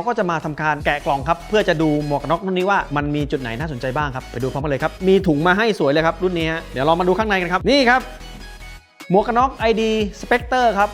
าก็จะมาทำการแกะกล่องครับเพื่อจะดูหมวกนน็อกรุ่นนี้ว่ามันมีจุดไหนน่าสนใจบ้างครับไปดูพร้อมกันเลยครับมีถุงมาให้สวยเลยครับรุ่นนี้ฮะเดี๋ยวเรามาดูข้างในกันครับนี่ครับ หมวกกันน็อก ID Spectre ครับ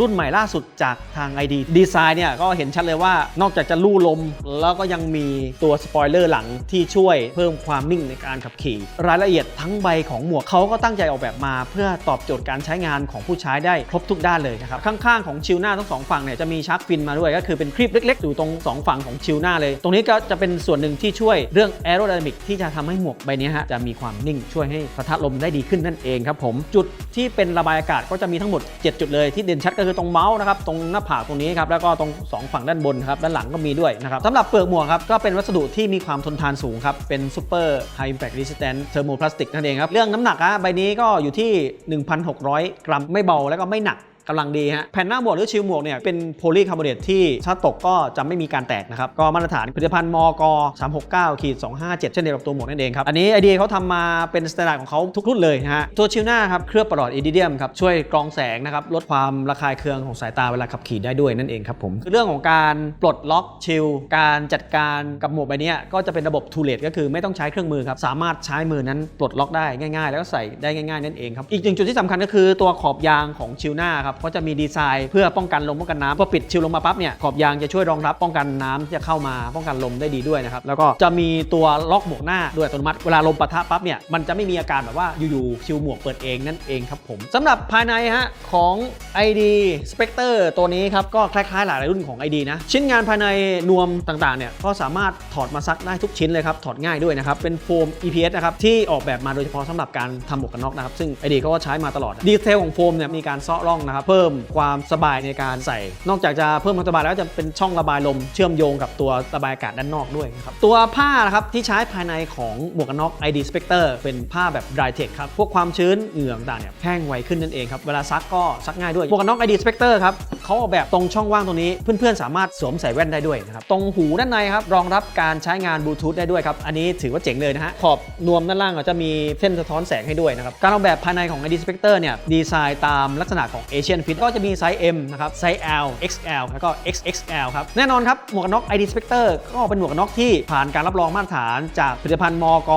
รุ่นใหม่ล่าสุดจากทาง ID ดีไซน์เนี่ยก็เห็นชัดเลยว่านอกจากจะลู่ลม แล้วก็ยังมีตัวสปอยเลอร์หลังที่ช่วยเพิ่มความนิ่งในการขับขี่ รายละเอียดทั้งใบของหมวกเขาก็ตั้งใจออกแบบมา เพื่อตอบโจทย์การใช้งานของผู้ใช้ได้ครบทุกด้านเลยนะครับ ข้างๆของชิลหน้าทั้งสองฝั่งเนี่ยจะมีชาร์กฟินมาด้วยก็คือเป็นคลิปเล็กๆ อยู่ตรงสองฝั่งของชิลหน้าเลย ตรงนี้ก็จะเป็นส่วนหนึ่งที่ช่วยเรื่องแอโร d y นามิกที่จะทำให้หมวกใบนี้ฮะจะมีความนิ่งช่วยให้ปะทะลมได้ดีขึ้นนั่นเองครับผมจุดที่เป็นระบายอากาศก็จะมีทั้งหมด 7 จุดเลยที่เด่นชัดก็คือตรงเมาส์นะครับตรงหน้าผากตรงนี้ครับแล้วก็ตรง 2 ฝั่งด้านบนครับด้านหลังก็มีด้วยนะครับสำหรับเปลือกหมวกครับก็เป็นวัสดุที่มีความทนทานสูงครับเป็นซูเปอร์ไฮอิมแพครีสิสแตนเทอร์โมพลาสติกนั่นเองครับเรื่องน้ำหนักอะใบนี้ก็อยู่ที่ 1,600 กรัมไม่เบาแล้วก็ไม่หนัก กำลังดีฮะแผ่นหน้าหมวกหรือชิลหมวกเนี่ยเป็นโพลีคาร์บอเนตที่ถ้าตกก็จะไม่มีการแตกนะครับก็มาตรฐานผลิตภัณฑ์มก369ขีด257 เช่นเดียวกับตัวหมวกนั่นเองครับอันนี้ไอเดียเขาทำมาเป็นสแตนดาร์ดของเขาทุกรุ่นเลยนะฮะตัวชิลหน้าครับเคลือบปลอดอิริเดียมครับช่วยกรองแสงนะครับลดความระคายเคืองของสายตาเวลาขับขี่ได้ด้วยนั่นเองครับผมคือเรื่องของการปลดล็อกชิลการจัดการกับหมวกใบนี้ก็จะเป็นระบบทูเลตก็คือไม่ต้องใช้เครื่องมือครับสามารถใช้มือนั้นปลดล็อกได้ง่าย ๆ แล้วก็ใส่ได้ง่าย ๆ นั่นเองครับอีกหนึ่งจุดที่สำคัญก็คือตัวขอบยางของชิลหน้าครับก็จะมีดีไซน์เพื่อป้องกันลมป้องกันน้ำพอปิดชิลลงมาปั๊บเนี่ยขอบยางจะช่วยรองรับป้องกันน้ำที่จะเข้ามาป้องกันลมได้ดีด้วยนะครับแล้วก็จะมีตัวล็อกหมวกหน้าด้วยอัตโนมัติเวลาลมปะทะปั๊บเนี่ยมันจะไม่มีอาการแบบว่าอยู่ๆชิลหมวกเปิดเองนั่นเองครับผมสำหรับภายในฮะของ ID Spectre ตัวนี้ครับก็คล้ายๆ หลายรุ่นของ ID นะชิ้นงานภายในนวมต่างๆเนี่ยก็สามารถถอดมาซักได้ทุกชิ้นเลยครับถอดง่ายด้วยนะครับเป็นโฟม EPS นะครับที่ออกแบบมาโดยเฉพาะสำหรับการทำหมวกกันน็อกนะครับซึ่ง ID เขาก็ใช้มาตลอดดีเทลของโฟมเนี่ยมีการเซาะร่องนะครับเพิ่มความสบายในการใส่ นอกจากจะเพิ่มความสบายแล้วจะเป็นช่องระบายลมเชื่อมโยงกับตัวระบายอากาศด้านนอกด้วยนะครับตัวผ้านะครับที่ใช้ภายในของหมวกกันน็อก ID Spectre เป็นผ้าแบบ dry tech ครับพวกความชื้นเหงื่อต่างเนี่ยแห้งไวขึ้นนั่นเองครับเวลาซักก็ซักง่ายด้วยหมวกกันน็อก ID Spectre ครับเขาออกแบบตรงช่องว่างตรงนี้เพื่อนๆสามารถสวมใส่แว่นได้ด้วยนะครับตรงหูด้านในครับรองรับการใช้งานบลูทูธได้ด้วยครับอันนี้ถือว่าเจ๋งเลยนะฮะขอบนวมด้านล่างก็จะมีเส้นสะท้อนแสงให้ด้วยนะครับการออกแบบภายในของ ID Spectre เนี่ยดีไซน์ตามลักษณะของ Asian Fit ก็จะมีไซส์ M นะครับไซส์ L XL แล้วก็ XXL ครับแน่นอนครับหมวกกันน็อก ID Spectre ก็เป็นหมวกกันน็อกที่ผ่านการรับรองมาตรฐานจากผลิตภัณฑ์มก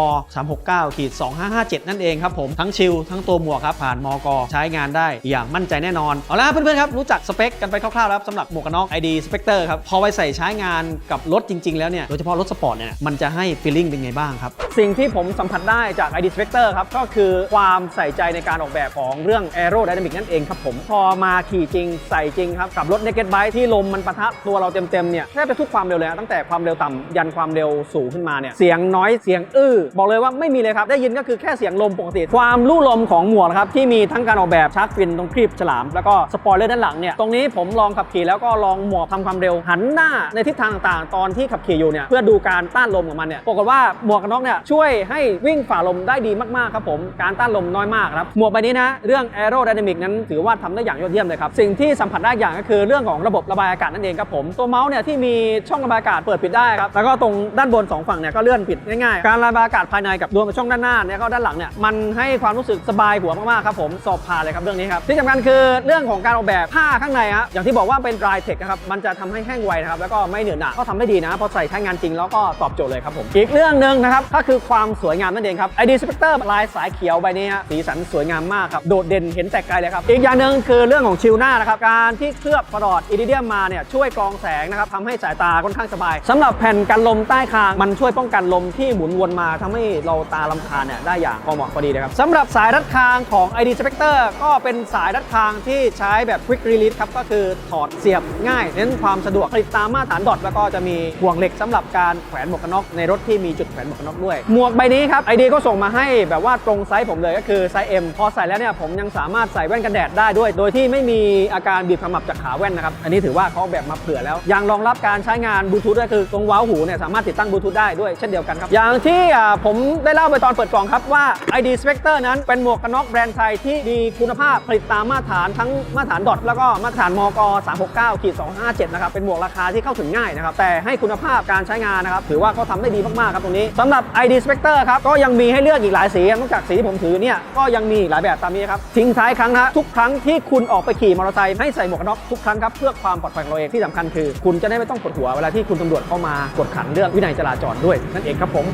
369ขีด2557 นั่นเองครับผมทั้งชิลทั้งตัวหมวกครับผ่านมก ใช้งานได้อย่างมั่นใจแน่นอน เอาละเพื่อนๆครับรู้จักสเปคกันไปคร่าวๆแล้วสำหรับหมวกกันน็อก ID Spectre ครับพอไปใส่ใช้งานกับรถจริง ๆ แล้วเนี่ยโดยเฉพาะรถสปอร์ตเนี่ยมันจะให้ฟีลลิ่งเป็นไงบ้างครับสิ่งที่ผมสัมผัสได้จาก ID Spectre ครับก็คือความใส่ใจในการออกแบบของเรื่อง Aero Dynamic นั่นเองครับผมพอมาขี่จริงใส่จริงครับกับรถ Naked Bike ที่ลมมันปะทะตัวเราเต็มๆเนี่ยแทบจะทุกความเร็วเลยนะตั้งแต่ความเร็วต่ำยันความเร็วสูงขึ้นมาเนี่ยเสียงน้อยเสียงอื้อบอกเลยว่าไม่มีเลยครับ ได้ยินก็คือแค่เสียงลมปกติ ความลู่ลมของหมวกครับที่มีทั้งการออกแบบชาร์กฟินตรงครีบฉลาม แล้วก็สปอยเลอร์ด้านหลังเนี่ยตรงนี้ผมลองขับขี่แล้วก็ลองหมวกทำความเร็วหันหน้าในทิศทางต่างๆ ตอนที่ขับขี่อยู่เนี่ยเพื่อดูการต้านลมของมันเนี่ยปรากฏว่าหมวกกันน็อกเนี่ยช่วยให้วิ่งฝ่าลมได้ดีมากๆครับผมการต้านลมน้อยมากครับหมวกใบนี้นะเรื่อง Aero Dynamic นั้นถือว่าทำได้อย่างยอดเยี่ยมเลยครับ สิ่งที่สัมผัสได้อย่างก็คือเรื่องของระบบระบายอากาศนั่นเองครับผมตัวเมาส์เนี่ยที่มีช่องระบายอากาศเปิดปิดได้ครับแล้วก็ตรงด้านบนสองฝั่งเนี่ยก็เลื่อนปิดง่ายๆการระบายอากาศภายในกับรวมกับช่องด้านหน้าเนี่ยก็ด้านหลังเนี่ยมันให้ความรู้สึกสบายหัวมากๆครับผมสอบผ่านเลยครับเรื่องนี้ครับที่สำคัญคือเรื่องของการออกแบบผ้าข้างในฮะอย่างที่บอกว่าเป็น dry tech นะครับมันจะทำให้แห้งไวนะครับแล้วก็ไม่เหนอะหนะก็ทำได้ดีนะพอใส่ใช้งานจริงแล้วก็ตอบโจทย์เลยครับผม อีกเรื่องหนึ่งนะครับ ก็คือความสวยงามนั่นเองครับ ID Spectre ลายสายเขียวใบนี้ฮะสีสันสวยงามมากครับ โดดเด่นเห็นแต่ไกลเลยครับ อีกอย่างหนึ่งคือเรื่องของชิลหน้านะครับ การที่เคลือบประหลอดอิริเดียมมาเนี่ยช่วยกรองแสงนะครับทำให้สายตาค่อนข้างสบายสำหรับแผ่นกันลมใต้คางมันช่วยป้องกันลมที่หมุนวนมาทำให้เราตาลำคาญเนี่ยได้อย่างพอเหมาะพอดีเลยครับสำหรับสายรัดคางของ ID Spectre ก็เป็นสายรัดคางที่ใช้แบบ Quick Release ครับก็คือถอดเสียบง่ายเน้นความสะดวกผลิตตามมาตรฐานดอทแล้วก็จะมีห่วงเหล็กสำหรับการแขวนหมวกกันน็อกในรถที่มีจุดแขวนหมวกกันน็อกด้วย หมวกใบนี้ครับ ID ก็ส่งมาให้แบบว่าตรงไซส์ผมเลยก็คือไซส์ M พอใส่แล้วเนี่ยผมยังสามารถใส่แว่นกันแดดได้ด้วยโดยที่ไม่มีอาการบีบขมับจากขาแว่นนะครับ อันนี้ถือว่าเขาออกแบบมาเผื่อแล้วยังรองรับการใช้งานบลูทูธด้คือตรงว้าหูเนี่ยสามารถติดตั้งบลูทูธได้ด้วยเช่นเดียวกันครับ อย่างที่ผมได้เล่าไปตอนเปิดกล่องครับว่า ID Spectre นั้นเป็นหมวกกันน็อกแบรนด์ไทยที่มีคุณภาพผลิตตามมาตรฐานทั้งมาตรฐานดอทแล้วก็มาตรฐานมก369ขีด257นะครับเป็นหมวกราคาที่เข้าถึงง่ายนะครับแต่ให้คุณภาพการใช้งานนะครับถือว่าเขาทำได้ดีมากๆครับตรงนี้สำหรับ ID Spectre ครับก็ยังมีให้เลือกอีกหลายสีนอกจากสีที่ผมถือเนี่ยก็ยังมีหลายแบบตามนี้ครับทิ้งท้ายครั้งนะทุกครั้งที่คุณคุณออกไปขี่มอเตอร์ไซค์ให้ใส่หมวกกันน็อกทุกครั้งครับเพื่อความปลอดภัยของเราเองที่สำคัญคือ คุณจะได้ไม่ต้องปวดหัวเวลาที่คุณตำรวจเข้ามากดขันเรื่องวินัยจราจรด้วยนั่นเองครับผม